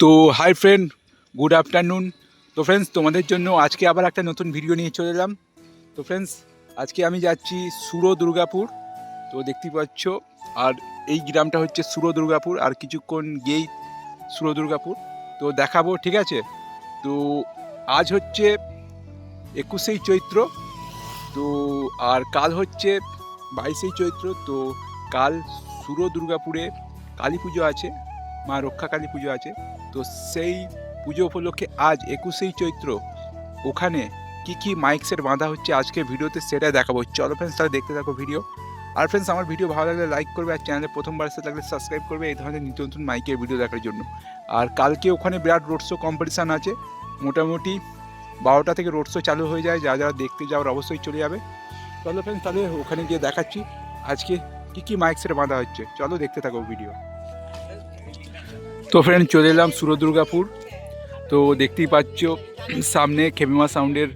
তো hi friend good afternoon তো friends তোমাদের জন্য আজকে আবার একটা নতুন ভিডিও নিয়ে চলে এলাম। তো ফ্রেন্ডস আজকে আমি যাচ্ছি সুরো দুর্গাপুর। তো দেখতে পাচ্ছ, আর এই গ্রামটা হচ্ছে সুরো দুর্গাপুর, আর কিছুক্ষণ গিয়েই সুরো দুর্গাপুর। তো দেখাবো, ঠিক আছে? তো আজ হচ্ছে একুশেই চৈত্র। তো আর কাল হচ্ছে বাইশেই চৈত্র। তো কাল সুরো দুর্গাপুরে কালী পুজো আছে, মা রক্ষা কালী পুজো আছে। তো সেই পুজো উপলক্ষে আজ একুশেই চৈত্র। ওখানে কি কি মাইক সেট বাঁধা হচ্ছে আজকে ভিডিওতে সেটা দেখাবো। চলো ফ্রেন্ডস তাহলে দেখতে থাকো ভিডিও আর ফ্রেন্ডস আমার ভিডিও ভালো লাগলে লাইক করবে আর চ্যানেলে প্রথমবার এসে লাগলে সাবস্ক্রাইব করবে এই ধরনের নিত্য নতুন মাইকের ভিডিও দেখার জন্য। আর কালকে ওখানে বিরাট রোড শো কম্পিটিশান আছে। মোটামুটি বারোটা থেকে রোড শো চালু হয়ে যায়। যা যারা দেখতে যাওয়ার অবশ্যই চলে যাবে। চলো ফ্রেন্ডস তাহলে ওখানে গিয়ে দেখাচ্ছি আজকে কী কী মাইক সেট বাঁধা হচ্ছে। চলো দেখতে থাকো ভিডিও তো ফ্রেন্ড চলে এলাম সুর দুর্গাপুর। তো দেখতেই পাচ্ছ, সামনে খেমিমা সাউন্ডের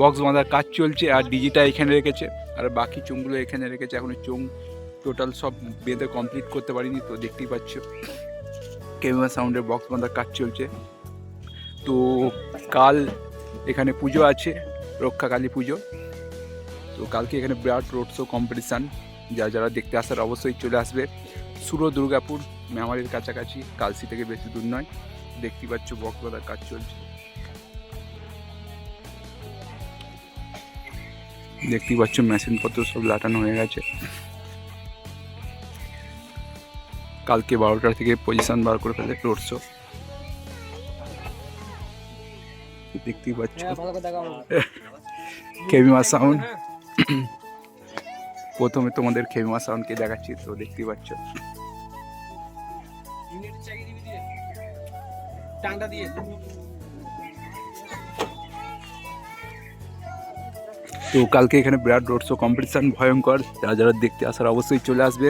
বক্স বাঁধার কাজ চলছে আর ডিজিটা এখানে রেখেছে। আর বাকি চোঙগুলো এখানে রেখেছে। এখনও চোঙ টোটাল সব বেঁধে কমপ্লিট করতে পারিনি, তো দেখতেই পাচ্ছ, খেমিমা সাউন্ডের বক্স বাঁধার কাজ চলছে। তো কাল এখানে পুজো আছে, রক্ষাকালী পুজো। তো কালকে এখানে বিরাট রোড শো কম্পিটিশান যা যারা দেখতে আসার অবশ্যই চলে আসবে। সুরো দুর্গাপুর মেমারির কাছাকাছি কালসি থেকে বেশি দূর নয়। দেখতে পাচ্ছ বকবাদার কাজ চলছে। দেখতেই পাচ্ছ মেশিন পত্র সব লাটানো হয়ে গেছে। কালকে বারোটা থেকে পজিশন বার করে ফেলে রোড শো দেখতেই পাচ্ছ। কেমিমা সাউন্ড প্রথমে তোমাদের খেমিমা সাউন্ডকে দেখাচ্ছি তো দেখতেই পাচ্ছ। টাংটা দিয়ে। তো কালকে এখানে বিরাট রোড শো কম্পিটিশান ভয়ঙ্কর। যারা যারা দেখতে আসার অবশ্যই চলে আসবে।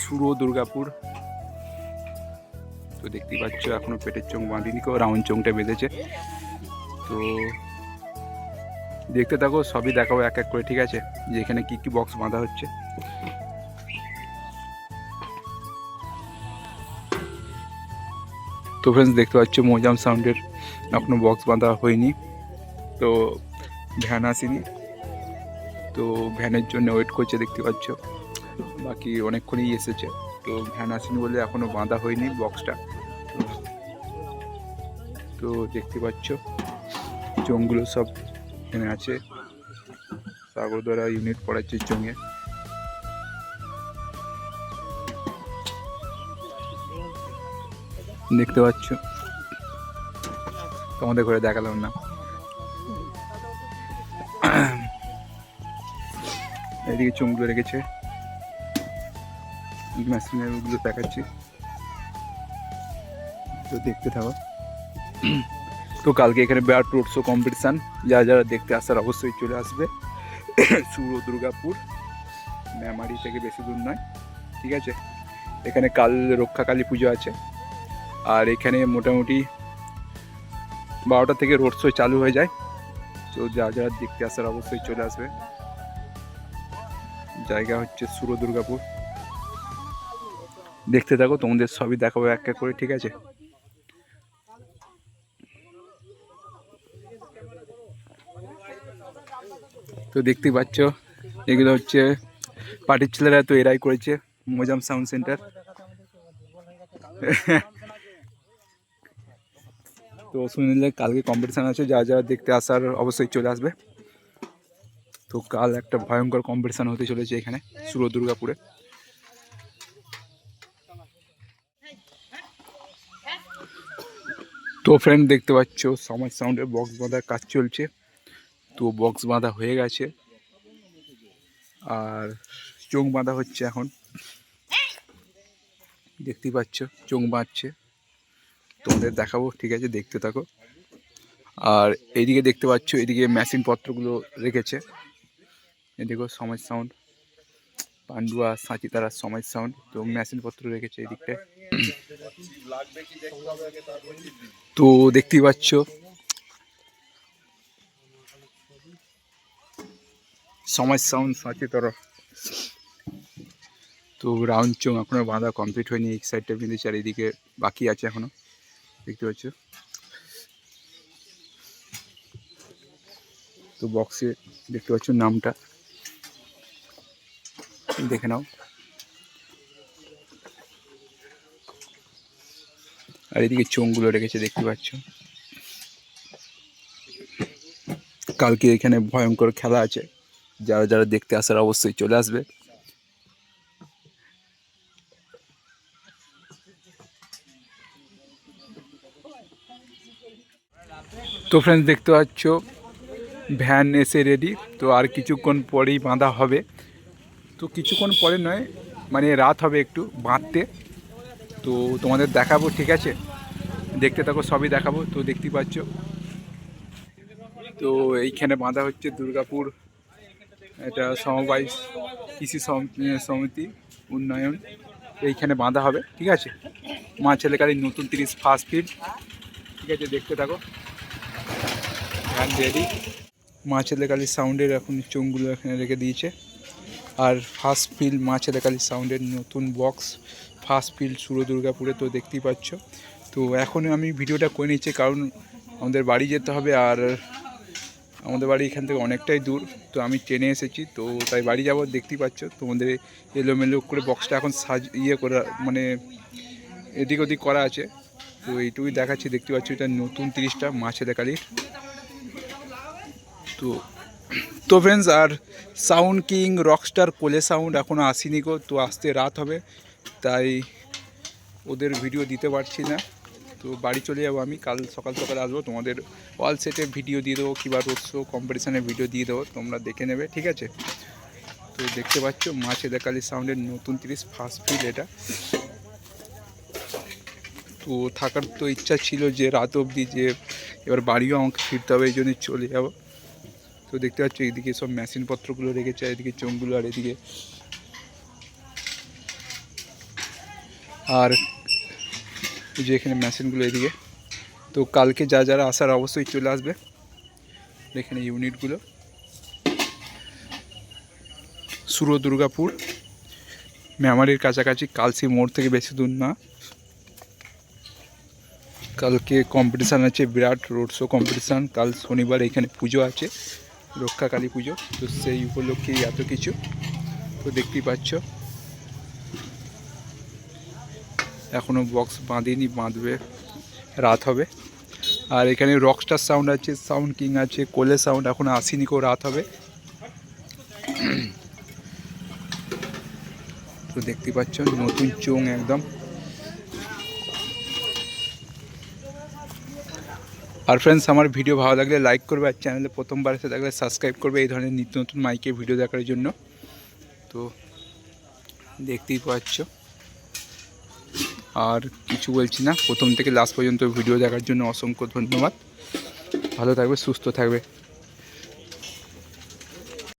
সুরো, দুর্গাপুর। তো দেখতেই পাচ্ছ, এখনও পেটের চোখ বাঁধিনি কেউ, রাউন্ড চোখটা বেঁধেছে। তো দেখতে থাকো, সবই দেখাবো এক এক করে, ঠিক আছে? যে এখানে কী কী বক্স বাঁধা হচ্ছে। তো ফ্রেন্ডস দেখতে পাচ্ছ মোজাম সাউন্ডের এখনও বক্স বাঁধা হয়নি। তো ভ্যান আসেনি। তো ভ্যানের জন্য ওয়েট করছে, দেখতে পাচ্ছ। বাকি অনেকক্ষণই এসেছে। তো ভ্যান আসেনি বলে এখনও বাঁধা হয়নি বক্সটা তো দেখতে পাচ্ছ চোঙগুলো সব এখানে আছে। সাগরদ্বারা ইউনিট পড়াচ্ছে চোঙে দেখতে পাচ্ছ। তোমাদের ঘরে দেখালাম না। এদিকে চুমগুলো রেখেছে। মেশিনের ওগুলো দেখাচ্ছি। তো দেখতে থাকো। তো কালকে এখানে বিরাট রোড শো কম্পিটিশান যারা যারা দেখতে আসার অবশ্যই চলে আসবে। সুর দুর্গাপুর। মেমারি থেকে বেশি দূর নয়। ঠিক আছে? এখানে কাল রক্ষা কালী পুজো আছে। আর এখানে মোটামুটি বারোটা থেকে রোড শো চালু হয়ে যায়। তো যা যারা দেখতে আসার অবশ্যই চলে আসবে। জায়গা হচ্ছে সুর দুর্গাপুর দেখতে থাকো, তোমাদের সবই দেখাবো এক এক করে, ঠিক আছে? তো দেখতেই পাচ্ছ, এগুলো হচ্ছে পার্টির ছেলেরা তো এরাই করেছে, মোজাম সাউন্ড সেন্টার। তো শুনলে কালকে কম্পিটিশান আছে যারা যারা দেখতে আসার অবশ্যই চলে আসবে। তো কাল একটা ভয়ঙ্কর কম্পিটিশান হতে চলেছে এখানে সুর দুর্গাপুরে। তো ফ্রেন্ড দেখতে পাচ্ছ, সমাজ সাউন্ডের বক্স বাঁধার কাজ চলছে। তো বক্স বাঁধা হয়ে গেছে। আর চোখ বাঁধা হচ্ছে এখন। দেখতেই পাচ্ছ, চোখ বাঁধছে। তোমাদের দেখাবো, ঠিক আছে? দেখতে থাকো। আর এইদিকে দেখতে পাচ্ছ এদিকে মেশিন পত্রগুলো রেখেছে। এদিকেও সমাজ সাউন্ড পান্ডুয়া, সাঁচিতারা, সমাজ সাউন্ড তো মেশিন পত্র রেখেছে এদিকটায় তো দেখতেই পাচ্ছ, সমাজ সাউন্ড সাঁচিতারা। তো রাউন্ড চোং এখনও বাঁধা কমপ্লিট হয়নি, এই সাইডটা বেঁধেছে আর এদিকে বাকি আছে এখনও। দেখতে পাচ্ছ? তো বক্সে দেখতে পাচ্ছ নামটা। দেখে নাও। আর এদিকে চোঙগুলো রেখেছে, দেখতে পাচ্ছ? কালকে এখানে ভয়ঙ্কর খেলা আছে। যারা যারা দেখতে আসার অবশ্যই চলে আসবে। তো ফ্রেন্ডস দেখতে পাচ্ছ ভ্যান এসে রেডি তো আর কিছুক্ষণ পরেই বাঁধা হবে। তো কিছুক্ষণ পরে নয় মানে রাত হবে একটু বাঁধতে। তো তোমাদের দেখাবো, ঠিক আছে? দেখতে থাকো, সবই দেখাবো। তো দেখতেই পাচ্ছ, তো এইখানে বাঁধা হচ্ছে দুর্গাপুর। এটা সমবায় কৃষি সম- সমিতি উন্নয়ন। এইখানে বাঁধা হবে, ঠিক আছে? মা ছেলেকারী নতুন তিরিশ ফার্স্ট ফিড ঠিক আছে, দেখতে থাকো। রেডি মা ছেলেকালীর সাউন্ডের এখন চোঙগুলো এখানে রেখে দিয়েছে। আর ফার্স্ট ফিল্ড মা ছেলেকালীর সাউন্ডের নতুন বক্স ফার্স্ট ফিল্ড সুরো দুর্গাপুরে তো দেখতেই পাচ্ছ। তো এখন আমি ভিডিওটা করে নিচ্ছি, কারণ আমাদের বাড়ি যেতে হবে আর আমাদের বাড়ি এখান থেকে অনেকটাই দূর। তো আমি ট্রেনে এসেছি, তো তাই বাড়ি যাব, দেখতেই পাচ্ছ। তোমাদের এলোমেলো করে বক্সটা এখন সাজ ইয়ে করা মানে এদিক ওদিক করা আছে। তো এইটুকুই দেখাচ্ছি, দেখতে পাচ্ছ এটা নতুন তিরিশটা মা ছেলেকালীর তো তো ফ্রেন্ডস আর sound king rockstar Kole sound এখনও আসেনি গো, তো আসতে রাত হবে, তাই ওদের ভিডিও দিতে পারছি না। তো বাড়ি চলে যাব আমি, কাল সকাল সকাল আসব, তোমাদের অল সেটে ভিডিও দিয়ে দেবো কিংবা রোড শো কম্পিটিশানের ভিডিও দিয়ে দেবো, তোমরা দেখে নেবে, ঠিক আছে? তো দেখতে পাচ্ছ, মা ছেলেকালী সাউন্ডের নতুন তিরিশ ফার্স্ট ফিল এটা। তো থাকার তো ইচ্ছা ছিল যে রাত অবধি যে এবার বাড়িও আমাকে ফিরতে হবে, এই জন্য চলে যাব। তো দেখতে পাচ্ছ, এইদিকে সব মেশিনপত্রগুলো রেখেছে এদিকে চোঙগুলো, আর এদিকে আর যে এখানে মেশিনগুলো এদিকে। তো কালকে যা যারা আসার অবশ্যই চলে আসবে। এখানে ইউনিটগুলো সুরো দুর্গাপুর। মেমারির কাছাকাছি, কালসি মোড় থেকে বেশি দূর না। কালকে কম্পিটিশান আছে, বিরাট রোড শো কম্পিটিশান কাল শনিবার এখানে পুজো আছে। রক্ষা কালী পুজো। তো সেই উপলক্ষেই এত কিছু। তো দেখতেই পাচ্ছ। এখনও বক্স বাঁধেনি, বাঁধবে। রাত হবে। আর এখানে রকস্টার সাউন্ড আছে সাউন্ড কিং আছে, কোলে সাউন্ড এখনও আসেনি কেউ রাত হবে। তো দেখতে পাচ্ছ, নতুন চোং একদম। আর ফ্রেন্ডস আমার ভিডিও ভালো লাগলে লাইক করবে আর চ্যানেলে প্রথমবার এসে থাকলে সাবস্ক্রাইব করবে এই ধরনের নিত্য নতুন মাইকের ভিডিও দেখার জন্য। তো দেখতেই পাচ্ছ। আর কিছু বলছি না, প্রথম থেকে লাস্ট পর্যন্ত ভিডিও দেখার জন্য অসংখ্য ধন্যবাদ। ভালো থাকবে, সুস্থ থাকবে।